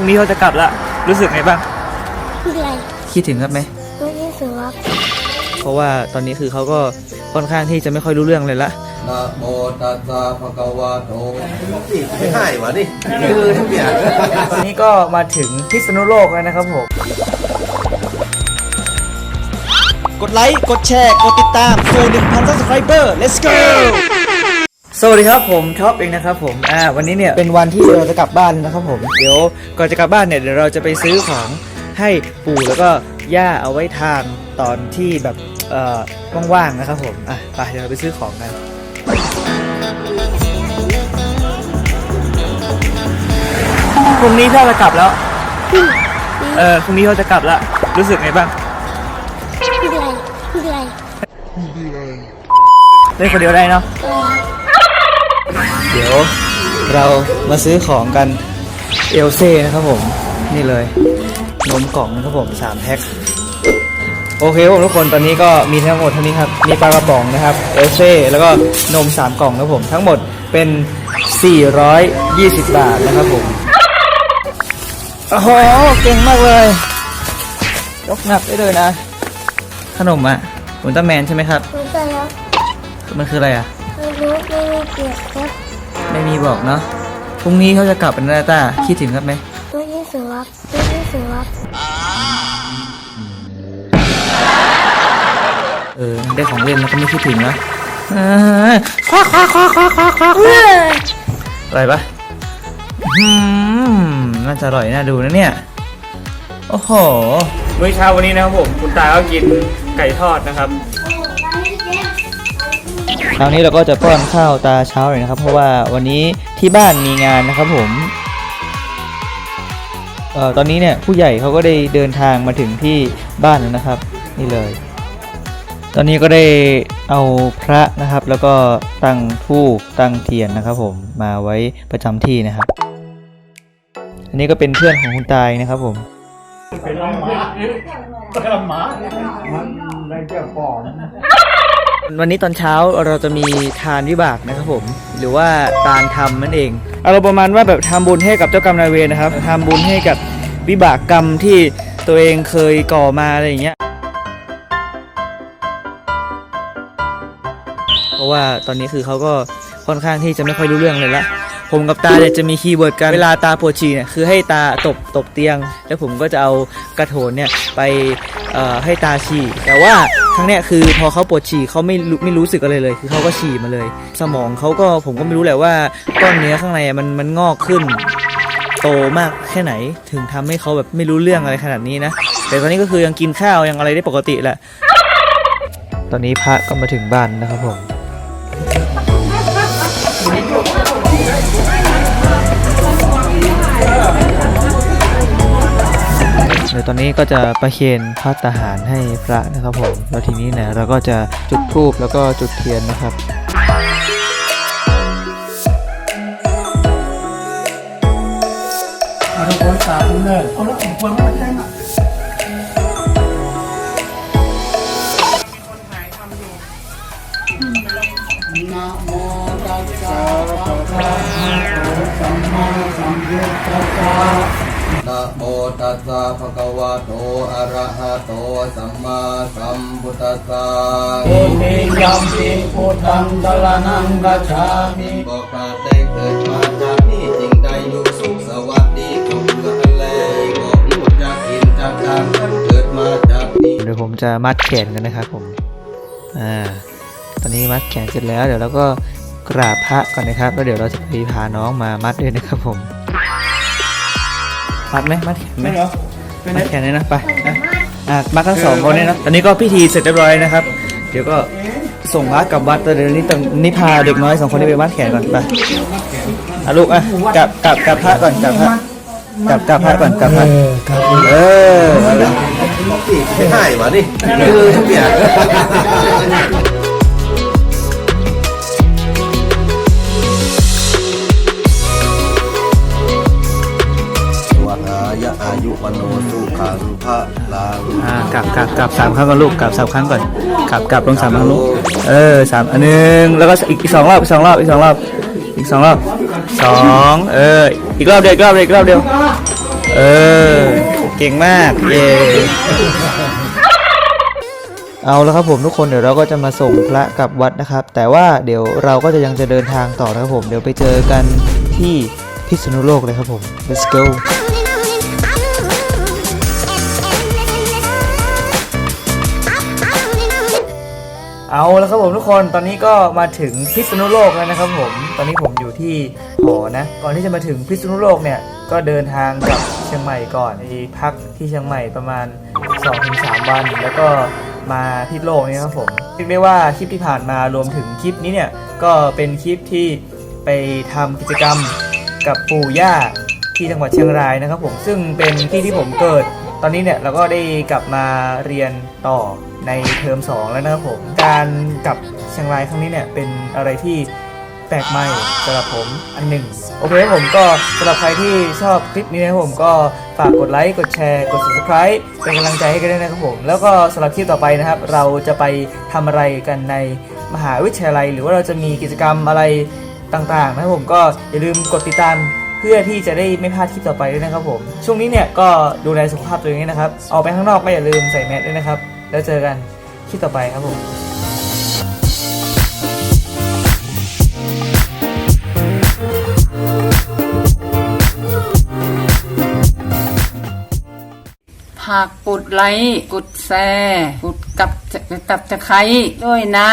รุ่งนี้เขาจะกลับละรู้สึกไงบ้างคืออะไรคิดถึงครับไหมไม่ใช่เสือเพราะว่าตอนนี้คือเขาก็ค่อนข้างที่จะไม่ค่อยรู้เรื่องเลยละนะโมตัสสะภะคะวะโตไม่ให้วะนี่คือทุกอย่างตอนนี้ก็มาถึงพิษณุโลกแล้วนะครับผมกดไลค์ กดแชร์ กดติดตามสู่1,000 subscriber let's go สวัสดีครับผมท็อปเองนะครับผมอ่าวันนี้เนี่ยเป็นวันที่เราจะกลับบ้านแล้วนะครับผมเดี๋ยวก่อนจะกลับบ้านเนี่ยเดี๋ยวเราจะไปซื้อของให้ปู่แล้วก็ย่าเอาไว้ทานตอนที่แบบเอ่อว่างๆนะครับผมอะไปเดี๋ยวเราไปซื้อของกันพรุ่งนี้พ่อจะกลับแล้วเออพรุ่งนี้เขาจะกลับแล้วรู้สึกไงบ้างคืออะไรคืออะไรเล่นคนเดียวได้เนาะ เดี๋ยวเรามาซื้อของกันเอลเซ่นะครับผม นี่เลย นมกล่องนะครับผม3แพ็คโอเคผมทุกคนตอนนี้ก็มีทั้งหมดเท่านี้ครับมีปลากระป๋องนะครับเอลเซ่แล้วก็นม 3 กล่องนะครับผม ทั้งหมดเป็น 420 บาทนะครับผมโอ้โหเก่งมากเลย ยกหนักได้เลยนะ ขนมอะอุลตร้าแมนใช่ไหมครับ รู้ใจแล้วมันคืออะไรอะ รู้ไม่รู้เกียรติครับไม่มีบอกเนาะพรุ่งนี้เขาจะกลับเป็นนาตาคิดถึงครับไหมไม่ใช่เสือไม่ใช่เสือเออได้ของเล่นแล้วก็ไม่คิดถึงนะเออควักควักควักควักควักควักอร่อยปะอืมน่าจะอร่อยน่าดูนะเนี่ยโอ้โห มื้อเช้าวันนี้นะครับผม คุณตาก็กินไก่ทอดนะครับ เช้านี้เราก็จะป้อนข้าวตาเช้าเลยนะครับ เพราะว่าวันนี้ที่บ้านมีงานนะครับผมเอ่อตอนนี้เนี่ยผู้ใหญ่เขาก็ได้เดินทางมาถึงที่บ้านแล้วนะครับ นี่เลย ตอนนี้ก็ได้เอาพระนะครับ แล้วก็ตั้งธูปตั้งเทียนนะครับ ผมมาไว้ประจำที่นะครับ อันนี้ก็เป็นเพื่อนของคุณตายนะครับผม วันนี้ตอนเช้าเราจะมีทานวิบากนะครับผม หรือว่าตานทำนั่นเองเอาเราประมาณว่าแบบทำบุญให้กับเจ้ากรรมนายเวรนะครับทำบุญให้กับวิบากกรรมที่ตัวเองเคยก่อมาอะไรอย่างเงี้ยเพราะว่าตอนนี้คือเขาก็ค่อนข้างที่จะไม่ค่อยรู้เรื่องเลยละ ผมกับตาเนี่ยจะมีคีย์เวิร์ดกันเวลาตาปวดฉี่เนี่ยคือให้ตาตบตบเตียง แล้วผมก็จะเอากระโถนเนี่ยไปให้ตาฉี่ แต่ว่าครั้งเนี้ยคือพอเขาปวดฉี่เขาไม่รู้ไม่รู้สึกอะไรเลย คือเขาก็ฉี่มาเลย สมองเขาก็ผมก็ไม่รู้แหละว่าก้อนเนื้อข้างในอะมันมันงอกขึ้น โตมากแค่ไหนถึงทำให้เขาแบบไม่รู้เรื่องอะไรขนาดนี้นะแต่ตอนนี้ก็คือยังกินข้าวยังอะไรได้ปกติแหละตอนนี้พระก็มาถึงบ้านนะครับผม เดี๋ยวตอนนี้ก็จะประเคนพระตาหารให้พระนะครับผม แล้วทีนี้เนี่ยเราก็จะจุดธูปแล้วก็จุดเทียนนะครับทุกคนะ โมตัสสะภะคะวะโต อะระหะโต สัมมาสัมพุทธัสสะติยัมปิพุทธังสรณังกัจฉามิบอกกาสได้เกิดมาจากนี้จริงได้อยู่สุขสวัสดีทุกเมื่อแลบอกพูดจากกินจากทางท่านเกิดมาจากนี้เดี๋ยวผมจะมัดแขนกันนะครับผม อ่า ตอนนี้มัดแขนเสร็จแล้ว เดี๋ยวเราก็กราบพระก่อนนะครับ แล้วเดี๋ยวเราจะไปพาน้องมามัดด้วยนะครับผม มัดไหมมัดแขนไหมมัดแขนเลยนะไปนะอะมัดทั้งสองคนเนี่ยนะตอนนี้ก็พิธีเสร็จเรียบร้อยนะครับ เดี๋ยวก็ส่งพระกลับวัดแต่เดี๋ยวนี้ต้องนี่พาเด็กน้อยสองคนนี้ไปมัดแขนก่อนไปอะลูกอะกลับกลับกลับพระก่อนกลับพระกลับกลับพระก่อนกลับพระเออเอาละไม่ให้วะนี่คือทุกอย่าง วโนสุขังพระลังอ่ากลับกลับกลับสามครั้งก่อนลูกกลับสามครั้งก่อนกลับกลับลงสามครั้งลูกเออสามอันหนึ่งแล้วก็อีกอีกสองรอบอีกสองรอบอีกสองรอบอีกสองรอบสองเอออีกรอบเดียวอีกรอบเดียวอีกรอบเดียวเออเก่งมากเย้เอาแล้วครับผมทุกคนเดี๋ยวเราก็จะมาส่งพระกลับวัดนะครับ แต่ว่าเดี๋ยวเราก็จะยังจะเดินทางต่อนะครับผม เดี๋ยวไปเจอกันที่พิษณุโลกเลยครับผม let's go เอาแล้วครับผมทุกคนตอนนี้ก็มาถึงพิษณุโลกแล้วนะครับผม ตอนนี้ผมอยู่ที่หอนะ ก่อนที่จะมาถึงพิษณุโลกเนี่ยก็เดินทางกลับเชียงใหม่ก่อนไปพักที่เชียงใหม่ประมาณ 2-3 วัน แล้วก็มาพิษโลกนี่ครับผมเรียกได้ว่าคลิปที่ผ่านมารวมถึงคลิปนี้เนี่ยก็เป็นคลิปที่ไปทำกิจกรรมกับปู่ย่าที่จังหวัดเชียงรายนะครับผมซึ่งเป็นที่ที่ผมเกิด ตอนนี้เนี่ยเราก็ได้กลับมาเรียนต่อในเทอม 2 แล้วนะครับผม การกลับเชียงรายครั้งนี้เนี่ยเป็นอะไรที่แปลกใหม่สำหรับผมอันหนึ่งโอเคครับผมก็สำหรับใครที่ชอบคลิปนี้นะครับผมก็ฝากกดไลค์กดแชร์กด subscribe เป็นกำลังใจให้กันด้วยนะครับผม แล้วก็สำหรับคลิปต่อไปนะครับ เราจะไปทำอะไรกันในมหาวิทยาลัย หรือว่าเราจะมีกิจกรรมอะไรต่างๆนะครับผมก็อย่าลืมกดติดตาม เพื่อที่จะได้ไม่พลาดคลิปต่อไปด้วยนะครับผม ช่วงนี้เนี่ยก็ดูแลสุขภาพตัวเองนะครับ ออกไปข้างนอกก็อย่าลืมใส่แมสด้วยนะครับ แล้วเจอกันคลิปต่อไปครับผมฝากกดไลค์ กดแชร์ กดกับกับตะไคร้ด้วยนะ